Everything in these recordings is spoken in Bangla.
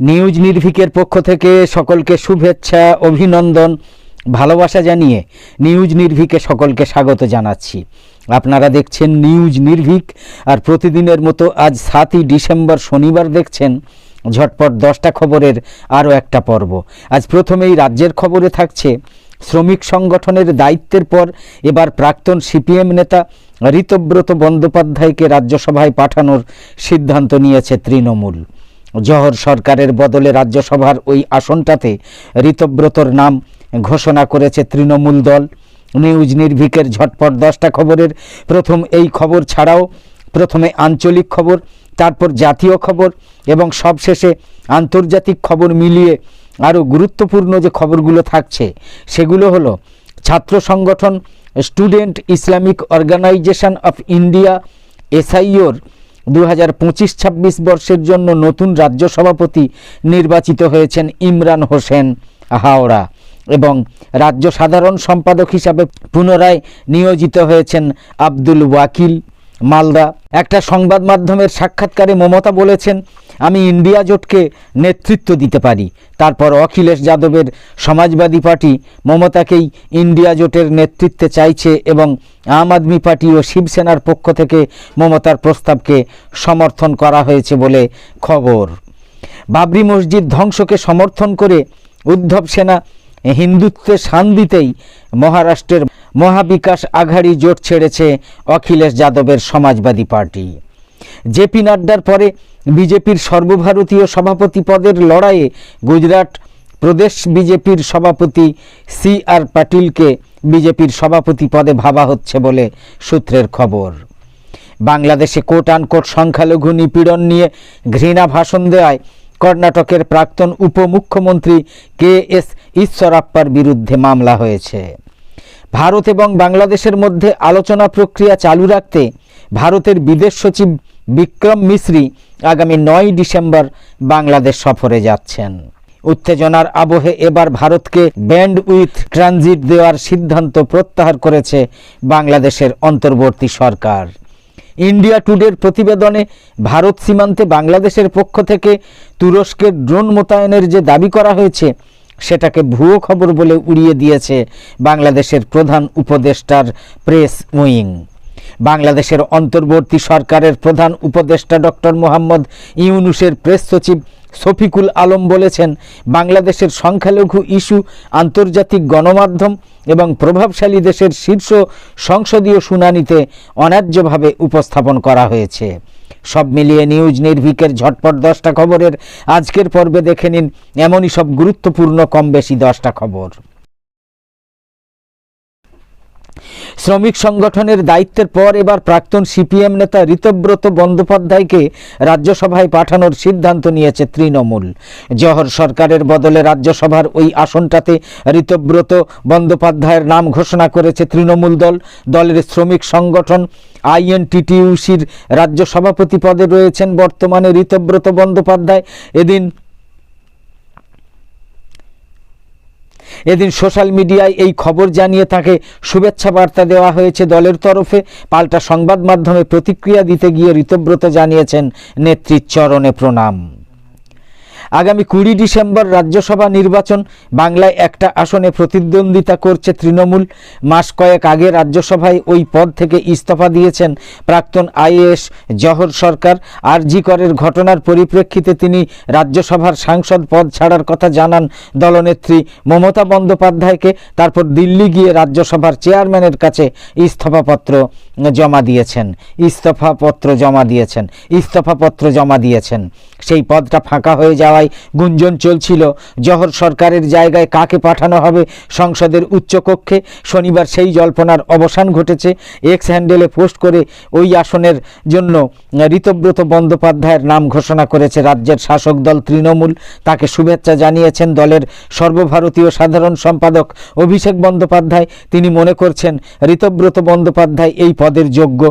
নিউজ নির্ভিকের পক্ষ থেকে সকলকে শুভেচ্ছা, অভিনন্দন, ভালোবাসা জানিয়ে নিউজ নির্ভিকে সকলকে স্বাগত জানাচ্ছি। আপনারা দেখছেন নিউজ নির্ভিক, আর প্রতিদিনের মতো আজ সাতই ডিসেম্বর শনিবার দেখছেন ঝটপট দশটা খবরের আরও একটা পর্ব। আজ প্রথমেই রাজ্যের খবরে থাকছে, শ্রমিক সংগঠনের দায়িত্বের পর এবার প্রাক্তন সিপিএম নেতা ঋতব্রত বন্দ্যোপাধ্যায়কে রাজ্যসভায় পাঠানোর সিদ্ধান্ত নিয়েছে তৃণমূল। জহর সরকারের বদলে রাজ্যসভার ওই আসনটাতে ঋতব্রতর নাম ঘোষণা করেছে তৃণমূল দল। নিউজ নির্ভিকের ঝটপট দশটা খবরের প্রথম এই খবর ছাড়াও প্রথমে আঞ্চলিক খবর, তারপর জাতীয় খবর এবং সবশেষে আন্তর্জাতিক খবর মিলিয়ে আরও গুরুত্বপূর্ণ যে খবরগুলো থাকছে, সেগুলো হলো ছাত্র সংগঠন student Islamic organisation of India, এসআইওর দু হাজার পঁচিশ ছাব্বিশ বর্ষের জন্য নতুন রাজ্য সভাপতি নির্বাচিত হয়েছেন ইমরান হোসেন হাওড়া এবং রাজ্য সাধারণ সম্পাদক হিসাবে পুনরায় নিয়োজিত হয়েছেন আব্দুল ওয়াকিল মালদা। একটা সংবাদ মাধ্যমের সাক্ষাৎকারে মমতা বলেছেন আমি ইন্ডিয়া জোটকে নেতৃত্ব দিতে পারি। তারপর অখিলেশ যাদবের সমাজবাদী পার্টি মমতাকেই ইন্ডিয়া জোটের নেতৃত্বে চাইছে এবং আম আদমি পার্টি ও শিবসেনার পক্ষ থেকে মমতার প্রস্তাবকে সমর্থন করা হয়েছে বলে খবর। বাবরি মসজিদ ধ্বংসকে সমর্থন করে উদ্ধব সেনা হিন্দুত্বে শান দিতেই মহারাষ্ট্রের মহাবিকাশ আঘাড়ি জোট ছেড়েছে অখিলেশ যাদবের সমাজবাদী পার্টি। জেপি নাড্ডার পরে বিজেপির সর্বভারতীয় সভাপতি পদের লড়াইয়ে গুজরাট প্রদেশ বিজেপির সভাপতি সি আর পাটিলকে বিজেপির সভাপতি পদে ভাবা হচ্ছে বলে সূত্রের খবর। বাংলাদেশে কোট আনকোট সংখ্যালঘু নিপীড়ন নিয়ে ঘৃণা ভাষণ দেওয়ায় কর্ণাটকের প্রাক্তন উপমুখ্যমন্ত্রী কে এস ঈশ্বরাপ্পার বিরুদ্ধে মামলা হয়েছে। ভারত এবং বাংলাদেশের মধ্যে আলোচনা প্রক্রিয়া চালু রাখতে ভারতের বিদেশ সচিব বিক্রম মিশ্রি আগামী নয় ডিসেম্বর বাংলাদেশ সফরে যাচ্ছেন। উত্তেজনার আবহে এবার ভারতকে ব্যান্ড উইথ ট্রানজিট দেওয়ার সিদ্ধান্ত প্রত্যাহার করেছে বাংলাদেশের অন্তর্বর্তী সরকার। ইন্ডিয়া টুডের প্রতিবেদনে ভারত সীমান্তে বাংলাদেশের পক্ষ থেকে তুরস্কের ড্রোন মোতায়েনের যে দাবি করা হয়েছে, সেটাকে ভুয়ো খবর বলে উড়িয়ে দিয়েছে বাংলাদেশের প্রধান উপদেষ্টার প্রেস উইং। বাংলাদেশের অন্তর্বর্তী সরকারের প্রধান উপদেষ্টা ডক্টর মোহাম্মদ ইউনুসের প্রেস সচিব শফিকুল আলম বলেছেন, বাংলাদেশের সংখ্যালঘু ইস্যু, আন্তর্জাতিক গণমাধ্যম এবং প্রভাবশালী দেশের শীর্ষ সংসদীয় শুনানিতে অন্যায্যভাবে উপস্থাপন করা হয়েছে। সব মিলিয়ে নিউজ নির্ভিকের ঝটপট দশটা খবরের আজকের পর্বে দেখে নিন, এমনই সব গুরুত্বপূর্ণ কম বেশি দশটা খবর। শ্রমিক সংগঠনের দায়িত্বের পর এবার প্রাক্তন সিপিএম নেতা ঋতব্রত বন্দ্যোপাধ্যায়কে রাজ্যসভায় পাঠানোর সিদ্ধান্ত নিয়েছে তৃণমূল। জহর সরকারের বদলে রাজ্যসভার ওই আসনটাতে ঋতব্রত বন্দ্যোপাধ্যায়ের নাম ঘোষণা করেছে তৃণমূল দল। দলের শ্রমিক সংগঠন আইএনটিটিউসির রাজ্য সভাপতি পদে রয়েছেন বর্তমানে ঋতব্রত বন্দ্যোপাধ্যায়। এদিন এদিন সোশ্যাল মিডিয়ায় এই খবর জানিয়ে তাকে শুভেচ্ছা বার্তা দেওয়া হয়েছে দলের তরফে। পাল্টা সংবাদ মাধ্যমে প্রতিক্রিয়া দিতে গিয়ে ঋতব্রত জানিয়েছেন নেত্রীর চরণে প্রণাম। আগামী কুড়ি ডিসেম্বর রাজ্যসভা নির্বাচন, বাংলায় একটা আসনে প্রতিদ্বন্দ্বিতা করছে তৃণমূল। মাস কয়েক আগে রাজ্যসভায় ওই পদ থেকে ইস্তফা দিয়েছেন প্রাক্তন আইএএস জহর সরকার। আরজি করের ঘটনার পরিপ্রেক্ষিতে তিনি রাজ্যসভার সাংসদ পদ ছাড়ার কথা জানান দলনেত্রী মমতা বন্দ্যোপাধ্যায়কে। তারপর দিল্লি গিয়ে রাজ্যসভার চেয়ারম্যানের কাছে ইস্তফাপত্র জমা দিয়েছেন। ইস্তফাপত্র জমা দিয়েছেন। ইস্তফাপত্র জমা দিয়েছেন। সেই পদটা ফাঁকা হয়ে যাওয়ায় গুঞ্জন চলছিল। জহর সরকারের জায়গায় কাকে পাঠানো হবে সংসদের উচ্চকক্ষে? শনিবার সেই জল্পনার অবসান ঘটেছে। এক্স হ্যান্ডেলে পোস্ট করে ওই আসনের জন্য ঋতব্রত বন্দ্যোপাধ্যায়ের নাম ঘোষণা করেছে রাজ্যের শাসক দল তৃণমূল। তাকে শুভেচ্ছা জানিয়েছেন দলের সর্বভারতীয় সাধারণ সম্পাদক অভিষেক বন্দ্যোপাধ্যায়। তিনি মনে করছেন ঋতব্রত বন্দ্যোপাধ্যায় এই পদের যোগ্য।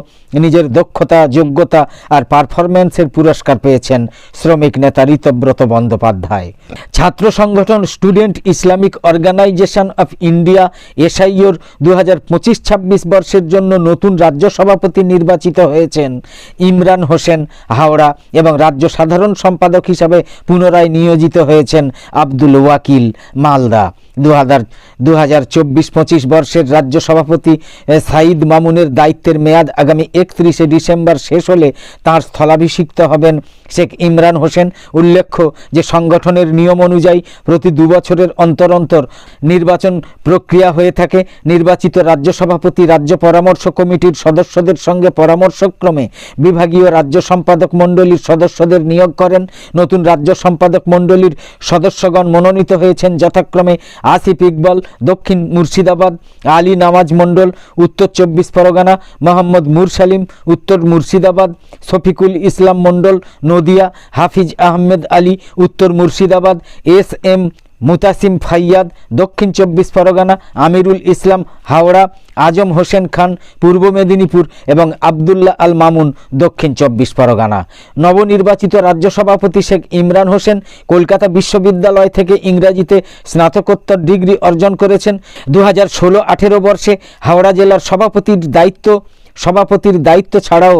নিজের দক্ষতা, যোগ্যতা আর পারফরম্যান্সের পুরস্কার পেয়েছেন শ্রমিক নেতা ঋতব্রত বন্দ্যোপাধ্যায়। বন্দ্যোপাধ্যায়। ছাত্র সংগঠন student Islamic organisation of India, এসআইওর দু হাজার পঁচিশ ছাব্বিশ বর্ষের জন্য নতুন রাজ্য সভাপতি নির্বাচিত হয়েছেন ইমরান হোসেন হাওড়া এবং রাজ্য সাধারণ সম্পাদক হিসাবে পুনরায় নিয়োজিত হয়েছেন আব্দুল ওয়াকিল মালদা। দু হাজার দু হাজার চব্বিশ পঁচিশ বর্ষের রাজ্য সভাপতি সাঈদ মামুনের দায়িত্বের মেয়াদ আগামী একত্রিশে ডিসেম্বর শেষ হলে তাঁর স্থলাভিষিক্ত হবেন শেখ ইমরান হোসেন। উল্লেখ্য যে সংগঠনের নিয়ম অনুযায়ী প্রতি দু বছরের অন্তর অন্তর নির্বাচন প্রক্রিয়া হয়ে থাকে। নির্বাচিত রাজ্য সভাপতি, রাজ্য পরামর্শ কমিটির সদস্যদের সঙ্গে পরামর্শক্রমে বিভাগীয় রাজ্য সম্পাদক মণ্ডলীর সদস্যদের নিয়োগ করেন। নতুন রাজ্য সম্পাদক মণ্ডলীর সদস্যগণ মনোনীত হয়েছেন। যথাক্রমে আসিফ ইকবাল, দক্ষিণ মুর্শিদাবাদ, আলী নামাজ মণ্ডল, উত্তর চব্বিশ পরগনা, মোহাম্মদ মুরসালিম, উত্তর মুর্শিদাবাদ, শফিকুল ইসলাম মণ্ডল, নদিয়া, হাফিজ আহমেদ আলী, উত্তর মুর্শিদাবাদ, এস এম মুতাসিম ফাইয়াদ, দক্ষিণ চব্বিশ পরগনা, আমিরুল ইসলাম, হাওড়া, আজম হোসেন খান, পূর্ব মেদিনীপুর এবং আবদুল্লাহ আল মামুন, দক্ষিণ চব্বিশ পরগনা। নবনির্বাচিত রাজ্য সভাপতি শেখ ইমরান হোসেন কলকাতা বিশ্ববিদ্যালয় থেকে ইংরাজিতে স্নাতকোত্তর ডিগ্রি অর্জন করেছেন। দু হাজার ষোলো আঠেরো বর্ষে হাওড়া জেলার সভাপতির দায়িত্ব সভাপতির দায়িত্ব ছাড়াও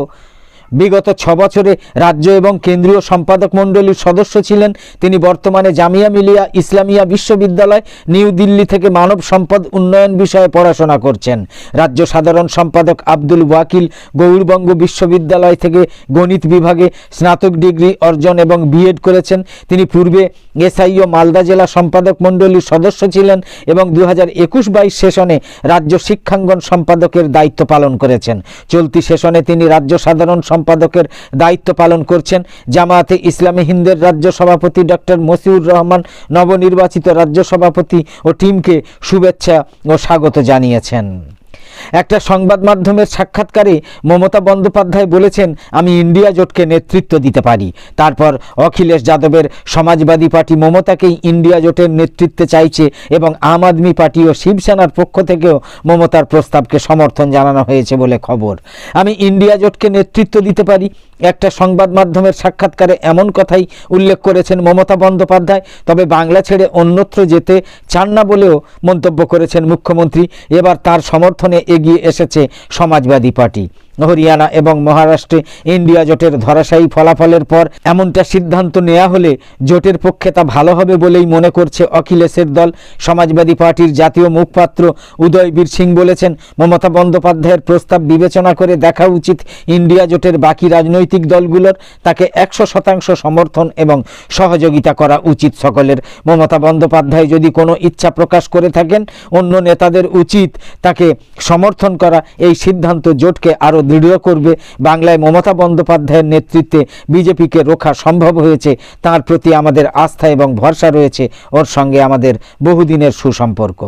বিগত ছ বছরে রাজ্য এবং কেন্দ্রীয় সম্পাদক মণ্ডলীর সদস্য ছিলেন। তিনি বর্তমানে জামিয়া মিলিয়া ইসলামিয়া বিশ্ববিদ্যালয়, নিউ দিল্লি থেকে মানব সম্পদ উন্নয়ন বিষয়ে পড়াশোনা করছেন। রাজ্য সাধারণ সম্পাদক আব্দুল ওয়াকিল গৌরবঙ্গ বিশ্ববিদ্যালয় থেকে গণিত বিভাগে স্নাতক ডিগ্রি অর্জন এবং বিএড করেছেন। তিনি পূর্বে এসআইও মালদা জেলা সম্পাদক মণ্ডলীর সদস্য ছিলেন এবং দু হাজার একুশ বাইশ সেশনে রাজ্য শিক্ষাঙ্গন সম্পাদকের দায়িত্ব পালন করেছেন। চলতি সেশনে তিনি রাজ্য সাধারণ সম্পাদকের দায়িত্ব পালন করছেন জামায়াতে ইসলামী হিন্দের রাজ্য সভাপতি ডক্টর মসিউর রহমান, নবনির্বাচিত রাজ্য সভাপতি ও টিমকে শুভেচ্ছা ও স্বাগত জানিয়েছেন। একটা সংবাদ মাধ্যমের সাক্ষাৎকারে মমতা বন্দ্যোপাধ্যায় বলেছেন, আমি ইন্ডিয়া জোটকে নেতৃত্ব দিতে পারি। তারপর অখিলেশ যাদবের সমাজবাদী পার্টি মমতাকেই ইন্ডিয়া জোটের নেতৃত্বে চাইছে এবং আম আদমি পার্টি ও শিবসেনার পক্ষ থেকেও মমতার প্রস্তাবকে সমর্থন জানানো হয়েছে বলে খবর। আমি ইন্ডিয়া জোটকে নেতৃত্ব দিতে পারি। একটা সংবাদ মাধ্যমের সাক্ষাৎকারে এমন কথাই উল্লেখ করেছেন মমতা বন্দ্যোপাধ্যায়। তবে বাংলা ছেড়ে অন্যত্র যেতে চান না বলেও মন্তব্য করেছেন মুখ্যমন্ত্রী। এবার তার সমর্থনে এগিয়ে এসেছে সমাজবাদী পার্টি। হরিয়ানা এবং মহারাষ্ট্রে ইন্ডিয়া জোটের ধরাশায়ী ফলাফলের পর এমনটা সিদ্ধান্ত নেওয়া হলে জোটের পক্ষে তা ভালো হবে বলেই মনে করছে অখিলেশের দল। সমাজবাদী পার্টির জাতীয় মুখপাত্র উদয় বীর সিং বলেছেন, মমতা বন্দ্যোপাধ্যায়ের প্রস্তাব বিবেচনা করে দেখা উচিত ইন্ডিয়া জোটের বাকি রাজনৈতিক দলগুলোর। তাকে একশো শতাংশ সমর্থন এবং সহযোগিতা করা উচিত সকলের। মমতা বন্দ্যোপাধ্যায় যদি কোনো ইচ্ছা প্রকাশ করে থাকেন, অন্য নেতাদের উচিত তাকে সমর্থন করা। এই সিদ্ধান্ত জোটকে আরও দৃঢ় করবে। বাংলায় মমতা বন্দ্যোপাধ্যায়ের নেতৃত্বে বিজেপিকে রোখা সম্ভব হয়েছে। তার প্রতি আমাদের আস্থা এবং ভরসা রয়েছে। ওর সঙ্গে আমাদের বহুদিনের সুসম্পর্ক।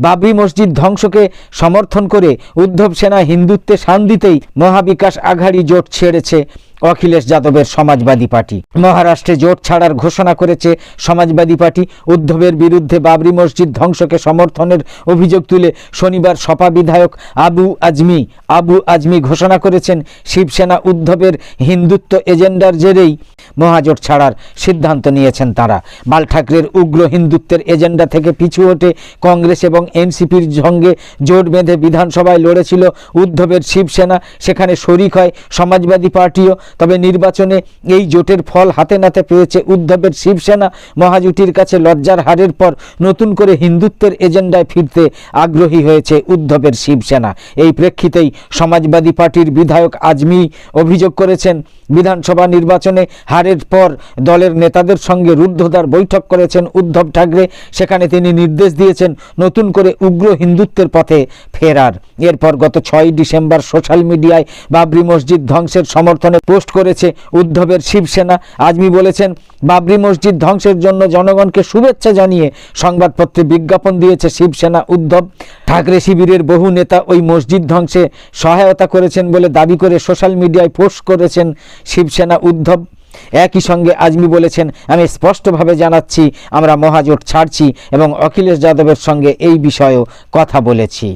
বাবরি মসজিদ ধ্বংসকে সমর্থন করে উদ্ধব সেনা হিন্দুত্বে শান দিতেই মহাবিকাশ আঘাড়ি জোট ছেড়েছে। অখিলেশ যাদবের সমাজবাদী পার্টি। মহারাষ্ট্রে জোট ছাড়ার ঘোষণা করেছে সমাজবাদী পার্টি। উদ্ধবের বিরুদ্ধে বাবরি মসজিদ ধ্বংসকে সমর্থনের অভিযোগ তুলে শনিবার সপা বিধায়ক আবু আজমি আবু আজমি ঘোষণা করেছেন, শিবসেনা উদ্ধবের হিন্দুত্ব এজেন্ডার জেরেই মহাজোট ছাড়ার সিদ্ধান্ত নিয়েছেন তারা। বাল ঠাকরের উগ্র হিন্দুত্বের এজেন্ডা থেকে পিছু হটে কংগ্রেস এবং এনসিপির সঙ্গে জোট বেঁধে বিধানসভায় লড়েছিল উদ্ধবের শিবসেনা। সেখানে শরিক হয় সমাজবাদী পার্টিও। তবে নির্বাচনে এই জোটের ফল হাতে নাতে পেয়েছে উদ্ধবের শিবসেনা। মহাজুটির কাছে লজ্জার হারের পর নতুন করে হিন্দুত্বের এজেন্ডায় ফিরতে আগ্রহী হয়েছে উদ্ধবের শিবসেনা। এই প্রেক্ষিতেই সমাজবাদী পার্টির বিধায়ক আজমি অভিযোগ করেছেন, বিধানসভা নির্বাচনে হারের পর দলের নেতাদের সঙ্গে রুদ্ধদ্বার বৈঠক করেছেন উদ্ধব ঠাকরে। সেখানে তিনি নির্দেশ দিয়েছেন নতুন করে উগ্র হিন্দুত্বের পথে ফেরার। এরপর গত ছয় ডিসেম্বর সোশ্যাল মিডিয়ায় বাবরি মসজিদ ধ্বংসের সমর্থনে পোস্ট করেছে উদ্ধবের শিবসেনা। আজমি বলেছেন, বাবরি মসজিদ ধ্বংসের জন্য জনগণকে শুভেচ্ছা জানিয়ে সংবাদপত্রে বিজ্ঞাপন দিয়েছে শিবসেনা উদ্ধব। ঠাকরে শিবিরের বহু নেতা ওই মসজিদ ধ্বংসে সহায়তা করেছেন বলে দাবি করে সোশ্যাল মিডিয়ায় পোস্ট করেছেন শিবসেনা উদ্ধব। একই সঙ্গে আজমি বলেছেন, আমি স্পষ্টভাবে জানাচ্ছি, আমরা মহাজোট ছাড়ছি এবং অখিলেশ যাদবের সঙ্গে এই বিষয়েও কথা বলেছি।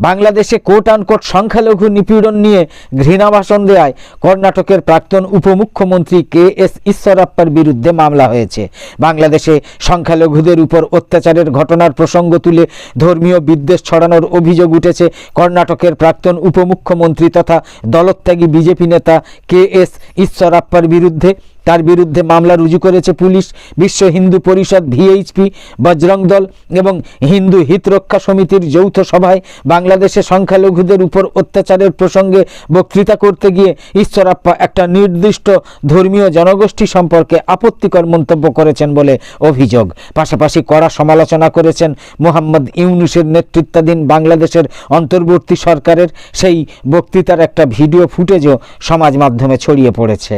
বাংলাদেশে কোট আন আনকোট সংখ্যালঘু নিপীড়ন নিয়ে ঘৃণা ভাষণ দেওয়ায় কর্ণাটকের প্রাক্তন উপমুখ্যমন্ত্রী কে এস ঈশ্বরাপ্পার বিরুদ্ধে মামলা হয়েছে। বাংলাদেশে সংখ্যালঘুদের উপর অত্যাচারের ঘটনার প্রসঙ্গ তুলে ধর্মীয় বিদ্বেষ ছড়ানোর অভিযোগ উঠেছে কর্ণাটকের প্রাক্তন উপমুখ্যমন্ত্রী তথা দলত্যাগী বিজেপি নেতা কে এস ঈশ্বরাপ্পার বিরুদ্ধে। তার বিরুদ্ধে মামলা রুজু করেছে পুলিশ, বিশ্ব হিন্দু পরিষদ ভিএইচপি বজরং দল এবং হিন্দু হিতরক্ষা সমিতির যৌথ সভায় বাংলাদেশে সংখ্যালঘুদের উপর অত্যাচারের প্রসঙ্গে বক্তৃতা করতে গিয়ে ঈশ্বরাপ্পা একটা নির্দিষ্ট ধর্মীয় জনগোষ্ঠী সম্পর্কে আপত্তিকর মন্তব্য করেছেন বলে অভিযোগ। পাশাপাশি কড়া সমালোচনা করেছেন মোহাম্মদ ইউনুসের নেতৃত্বাধীন বাংলাদেশের অন্তর্বর্তী সরকারের সেই বক্তৃতার একটা ভিডিও ফুটেজও সমাজ মাধ্যমে ছড়িয়ে পড়েছে।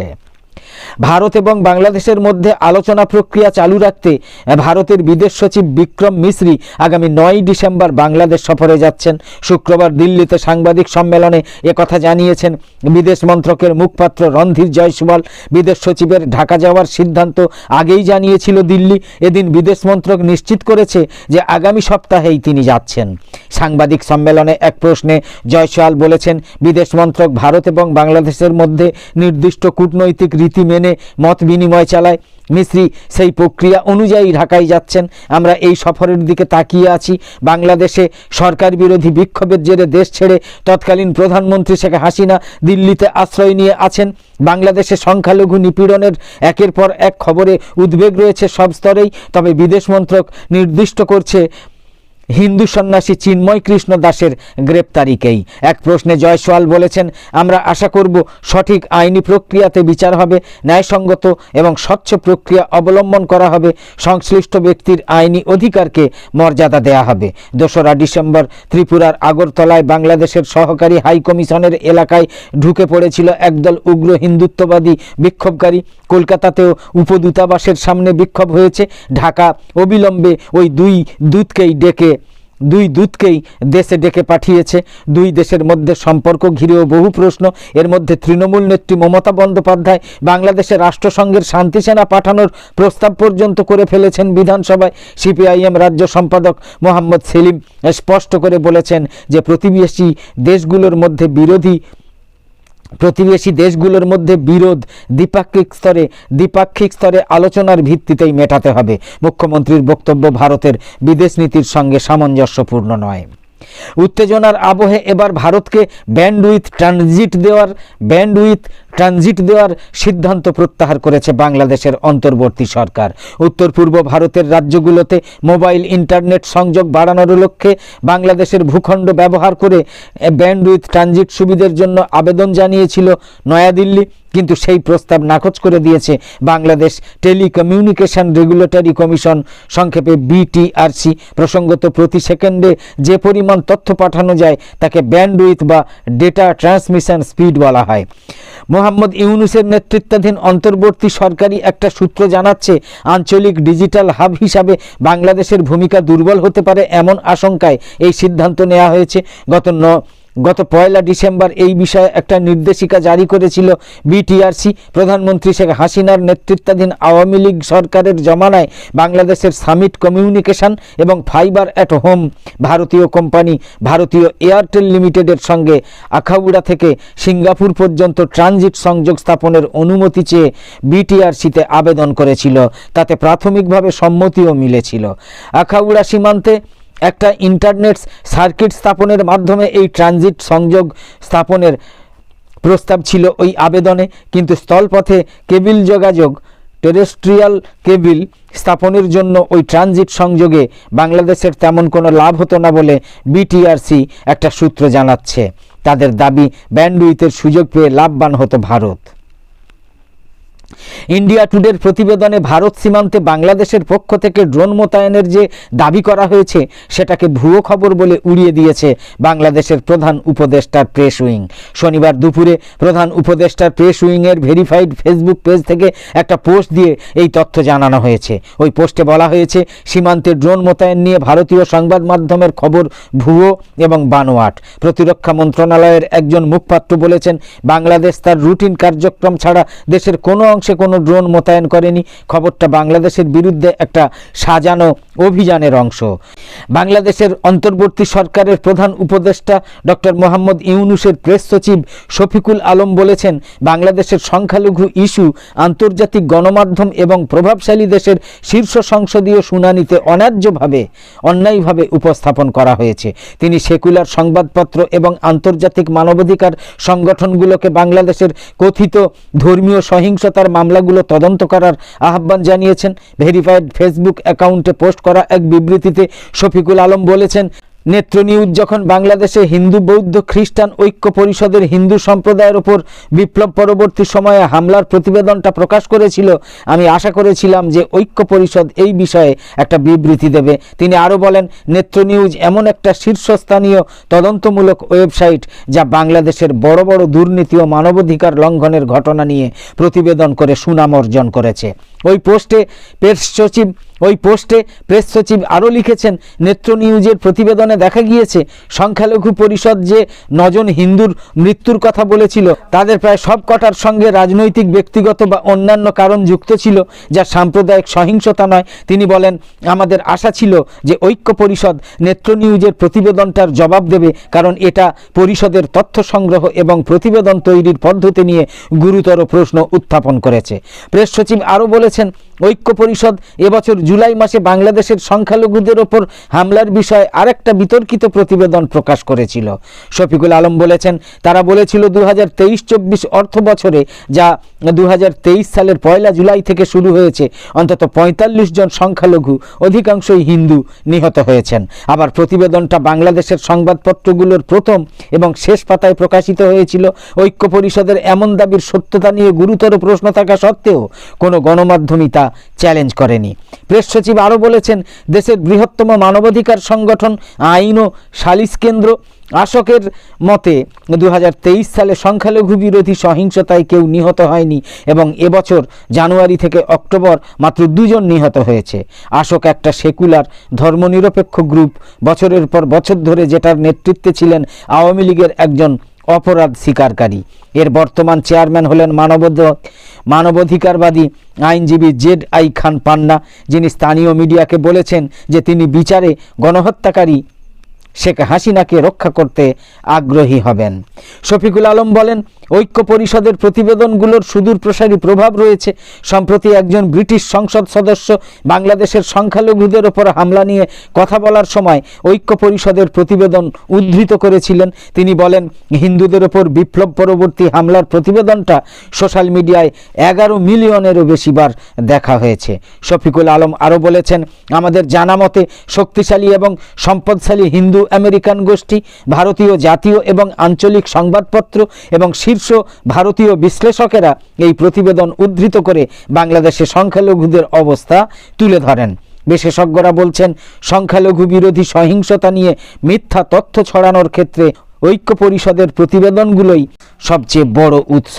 ভারত এবং বাংলাদেশের মধ্যে আলোচনা প্রক্রিয়া চালু রাখতে ভারতের বিদেশ সচিব বিক্রম মিশ্রি আগামী নয় ডিসেম্বর বাংলাদেশ সফরে যাচ্ছেন। শুক্রবার দিল্লিতে সাংবাদিক সম্মেলনে একথা জানিয়েছেন বিদেশ মন্ত্রকের মুখপাত্র রণধীর জয়সওয়াল। বিদেশ সচিবের ঢাকা যাওয়ার সিদ্ধান্ত আগেই জানিয়েছিল দিল্লি। এদিন বিদেশ মন্ত্রক নিশ্চিত করেছে যে আগামী সপ্তাহেই তিনি যাচ্ছেন। সাংবাদিক সম্মেলনে এক প্রশ্নে জয়সওয়াল বলেছেন, বিদেশ মন্ত্রক ভারত এবং বাংলাদেশের মধ্যে নির্দিষ্ট কূটনৈতিক রীতি মেনে মত বিনিময় চালায়। মিশ্রি সেই প্রক্রিয়া অনুযায়ী ঢাকায় যাচ্ছেন। আমরা এই সফরের দিকে তাকিয়ে আছি। বাংলাদেশে সরকার বিরোধী বিক্ষোভের জেরে দেশ ছেড়ে তৎকালীন প্রধানমন্ত্রী শেখ হাসিনা দিল্লিতে আশ্রয় নিয়ে আছেন। বাংলাদেশে সংখ্যালঘু নিপীড়নের একের পর এক খবরে উদ্বেগ রয়েছে সব স্তরেই। তবে বিদেশ মন্ত্রক নির্দিষ্ট করছে হিন্দু সন্ন্যাসী চিন্ময় কৃষ্ণ দাসের গ্রেপ্তারিকেই। এক প্রশ্নে জয়সওয়াল বলেছেন, আমরা আশা করব সঠিক আইনি প্রক্রিয়াতে বিচার হবে, ন্যায়সঙ্গত এবং স্বচ্ছ প্রক্রিয়া অবলম্বন করা হবে, সংশ্লিষ্ট ব্যক্তির আইনি অধিকারকে মর্যাদা দেয়া হবে। দোসরা ডিসেম্বর ত্রিপুরার আগরতলায় বাংলাদেশের সহকারী হাই কমিশনের এলাকায় ঢুকে পড়েছিল একদল উগ্র হিন্দুত্ববাদী বিক্ষোভকারী। কলকাতাতেও উপদূতাবাসের সামনে বিক্ষোভ হয়েছে। ঢাকা অবিলম্বে ওই দুই দূতকেই ডেকে দুই দূতকেই দেশে ডেকে পাঠিয়েছে। দুই দেশের মধ্যে সম্পর্ক ঘিরেও বহু প্রশ্ন। এর মধ্যে তৃণমূল নেত্রী মমতা বন্দ্যোপাধ্যায় বাংলাদেশে রাষ্ট্রসংঘের শান্তিসেনা পাঠানোর প্রস্তাব পর্যন্ত করে ফেলেছেন বিধানসভায়। সিপিআইএম রাজ্য সম্পাদক মোহাম্মদ সেলিম স্পষ্ট করে বলেছেন যে প্রতিবেশী দেশগুলোর মধ্যে বিরোধী প্রতিবেশী দেশগুলোর মধ্যে বিরোধ দ্বিপাক্ষিক স্তরে দ্বিপাক্ষিক স্তরে আলোচনার ভিত্তিতেই মেটাতে হবে। মুখ্যমন্ত্রীর বক্তব্য ভারতের বিদেশ নীতির সঙ্গে সামঞ্জস্যপূর্ণ নয়। উত্তেজনার আবহে এবার ভারতকে ব্যান্ড উইথ ট্রানজিট দেওয়ার ব্যান্ড উইথ ট্রানজিট দেওয়ার সিদ্ধান্ত প্রত্যাহার করেছে বাংলাদেশের অন্তর্বর্তী সরকার। উত্তর পূর্ব ভারতের রাজ্যগুলোতে মোবাইল ইন্টারনেট সংযোগ বাড়ানোর লক্ষ্যে বাংলাদেশের ভূখণ্ড ব্যবহার করে ব্যান্ড উইথ ট্রানজিট সুবিধার জন্য আবেদন জানিয়েছিল নয়াদিল্লি। কিন্তু সেই প্রস্তাব নাকচ করে দিয়েছে বাংলাদেশ টেলিকমিউনিকেশন রেগুলেটরি কমিশন। সংক্ষেপে বিটিআরসি প্রসঙ্গত প্রতি সেকেন্ডে যে পরিমাণ তথ্য পাঠানো যায়, তাকে ব্যান্ডউইথ বা ডেটা ট্রান্সমিশন স্পিড বলা হয়। মোহাম্মদ ইউনুসের নেতৃত্বাধীন অন্তর্বর্তী সরকারি একটা সূত্র জানাচ্ছে, আঞ্চলিক ডিজিটাল হাব হিসাবে বাংলাদেশের ভূমিকা দুর্বল হতে পারে এমন আশঙ্কায় এই সিদ্ধান্ত নেওয়া হয়েছে। গত ন গত পয়লা ডিসেম্বর এই বিষয়ে একটা নির্দেশিকা জারি করেছিল বিটিআরসি প্রধানমন্ত্রী শেখ হাসিনার নেতৃত্বাধীন আওয়ামী লীগ সরকারের জমানায় বাংলাদেশের সামিট কমিউনিকেশন এবং ফাইবার অ্যাট হোম ভারতীয় কোম্পানি, ভারতীয় এয়ারটেল লিমিটেডের সঙ্গে আখাউড়া থেকে সিঙ্গাপুর পর্যন্ত ট্রানজিট সংযোগ স্থাপনের অনুমতি চেয়ে বিটিআরসিতে আবেদন করেছিল। তাতে প্রাথমিকভাবে সম্মতিও মিলেছিল। আখাউড়া সীমান্তে একটা ইন্টারনেট সার্কিট স্থাপনের মাধ্যমে এই ট্রানজিট সংযোগ স্থাপনের প্রস্তাব ছিল ওই আবেদনে, কিন্তু স্থলপথে কেবিল যোগাযোগ, টেরেস্ট্রিয়াল কেবিল স্থাপনের জন্য ওই ট্রানজিট সংযোগে বাংলাদেশের তেমন কোনো লাভ হতো না বলে বিটিআরসি একটা সূত্র জানাচ্ছে। তাদের দাবি, ব্যান্ডউইথের সুযোগ পেয়ে লাভবান হতো ভারত। ইন্ডিয়া টুডের প্রতিবেদনে ভারত সীমান্তে বাংলাদেশের পক্ষ থেকে ড্রোন মোতায়েনের যে দাবি করা হয়েছে, সেটাকে ভুয়ো খবর বলে উড়িয়ে দিয়েছে বাংলাদেশের প্রধান উপদেষ্টার প্রেস উইং। শনিবার দুপুরে প্রধান উপদেষ্টার প্রেস উইংয়ের ভেরিফাইড ফেসবুক পেজ থেকে একটা পোস্ট দিয়ে এই তথ্য জানানো হয়েছে। ওই পোস্টে বলা হয়েছে, সীমান্তে ড্রোন মোতায়েন নিয়ে ভারতীয় সংবাদ মাধ্যমের খবর ভুয়ো এবং বানোয়াট। প্রতিরক্ষা মন্ত্রণালয়ের একজন মুখপাত্র বলেছেন, বাংলাদেশ তার রুটিন কার্যক্রম ছাড়া দেশের কোনো অংশে কোনো ড্রোন মোতায়েন করেনি। খবরটা বাংলাদেশের বিরুদ্ধে একটা সাজানো অভিযানের অংশ। বাংলাদেশের অন্তর্বর্তী সরকারের প্রধান উপদেষ্টা ডক্টর মোহাম্মদ ইউনুসের প্রেস সচিব শফিকুল আলম বলেছেন, বাংলাদেশের সংখ্যালঘু ইস্যু আন্তর্জাতিক গণমাধ্যম এবং প্রভাবশালী দেশের শীর্ষ সংসদীয় শুনানিতে অন্যায্যভাবে, অন্যায়ভাবে উপস্থাপন করা হয়েছে। তিনি সেকুলার সংবাদপত্র এবং আন্তর্জাতিক মানবাধিকার সংগঠনগুলোকে বাংলাদেশের কথিত ধর্মীয় সহিংসতার মামলাগুলো তদন্ত করার আহ্বান জানিয়েছেন। ভেরিফাইড ফেসবুক অ্যাকাউন্টে পোস্ট করা এক বিবৃতিতে শফিকুল আলম বলেছেন, নেত্র নিউজ যখন বাংলাদেশে হিন্দু, বৌদ্ধ, খ্রিস্টান ঐক্য পরিষদের হিন্দু সম্প্রদায়ের ওপর বিপ্লব পরবর্তী সময়ে হামলার প্রতিবেদনটা প্রকাশ করেছিল, আমি আশা করেছিলাম যে ঐক্য পরিষদ এই বিষয়ে একটা বিবৃতি দেবে। তিনি আরও বলেন, নেত্র নিউজ এমন একটা শীর্ষস্থানীয় তদন্তমূলক ওয়েবসাইট যা বাংলাদেশের বড় বড় দুর্নীতি ও মানবাধিকার লঙ্ঘনের ঘটনা নিয়ে প্রতিবেদন করে সুনাম অর্জন করেছে। ওই পোস্টে প্রেস সচিব ওই পোস্টে প্রেস সচিব আরও লিখেছেন, নেত্র নিউজের প্রতিবেদনে দেখা গিয়েছে, সংখ্যালঘু পরিষদ যে নজন হিন্দুর মৃত্যুর কথা বলেছিল, তাদের প্রায় সব কটার সঙ্গে রাজনৈতিক, ব্যক্তিগত বা অন্যান্য কারণ যুক্ত ছিল, যা সাম্প্রদায়িক সহিংসতা নয়। তিনি বলেন, আমাদের আশা ছিল যে ঐক্য পরিষদ নেত্র নিউজের প্রতিবেদনটার জবাব দেবে, কারণ এটা পরিষদের তথ্য সংগ্রহ এবং প্রতিবেদন তৈরির পদ্ধতি নিয়ে গুরুতর প্রশ্ন উত্থাপন করেছে। প্রেস সচিব আরও বলেছেন, ঐক্য পরিষদ এবছর জুলাই মাসে বাংলাদেশের সংখ্যালঘুদের ওপর হামলার বিষয়ে আরেকটা বিতর্কিত প্রতিবেদন প্রকাশ করেছিল। শফিকুল আলম বলেছেন, তারা বলেছিল দু হাজার তেইশ চব্বিশ অর্থ বছরে যা দু হাজার তেইশ সালের পয়লা জুলাই থেকে শুরু হয়েছে, অন্তত পঁয়তাল্লিশ জন সংখ্যালঘু, অধিকাংশই হিন্দু নিহত হয়েছেন। আবার প্রতিবেদনটা বাংলাদেশের সংবাদপত্রগুলোর প্রথম এবং শেষ পাতায় প্রকাশিত হয়েছিল। ঐক্য পরিষদের এমন দাবির সত্যতা নিয়ে গুরুতর প্রশ্ন থাকা সত্ত্বেও কোনো গণমাধ্যমই তা চ্যালেঞ্জ করেনি। প্রেস সচিব আরও বলেছেন, দেশের বৃহত্তম মানবাধিকার সংগঠন, আইন ও সালিস কেন্দ্র। আশকের মতে দু হাজার তেইশ সালে সংখ্যালঘু বিরোধী সহিংসতায় কেউ নিহত হয়নি এবং এবছর জানুয়ারি থেকে অক্টোবর মাত্র দুজন নিহত হয়েছে। আশোক একটা সেকুলার ধর্মনিরপেক্ষ গ্রুপ। বছরের পর বছর ধরে যেটার নেতৃত্বে ছিলেন আওয়ামী লীগের একজন অপরাধ স্বীকারকারী। এর বর্তমান চেয়ারম্যান হলেন মানবধ মানবাধিকারবাদী আইনজীবী জেড আই খান পান্না, যিনি স্থানীয় মিডিয়াকে বলেছেন যে তিনি বিচারে গণহত্যাকারী শেখ হাসিনাকে রক্ষা করতে আগ্রহী হবেন। শফিকুল আলম বলেন ঐক্য পরিষদের প্রতিবেদনগুলোর সুদূর প্রসারী প্রভাব রয়েছে। সম্প্রতি একজন ব্রিটিশ সংসদ সদস্য বাংলাদেশের সংখ্যালঘুদের ওপর হামলা নিয়ে কথা বলার সময় ঐক্য পরিষদের প্রতিবেদন উদ্ধৃত করেছিলেন। তিনি বলেন, হিন্দুদের ওপর বিপ্লব পরবর্তী হামলার প্রতিবেদনটা সোশ্যাল মিডিয়ায় এগারো মিলিয়নেরও বেশি বার দেখা হয়েছে। শফিকুল আলম আরও বলেছেন, আমাদের জানা মতে শক্তিশালী এবং সম্পদশালী হিন্দু আমেরিকান গোষ্ঠী, ভারতীয় জাতীয় এবং আঞ্চলিক সংবাদপত্র এবং ভারতীয় বিশ্লেষকেরা এই প্রতিবেদন উদ্ধৃত করে বাংলাদেশে সংখ্যালঘুদের অবস্থা তুলে ধরেন। বিশেষজ্ঞরা বলছেন, সংখ্যালঘু বিরোধী সহিংসতা নিয়ে মিথ্যা তথ্য ছড়ানোর ক্ষেত্রে ঐক্য পরিষদের প্রতিবেদনগুলোই সবচেয়ে বড় উৎস।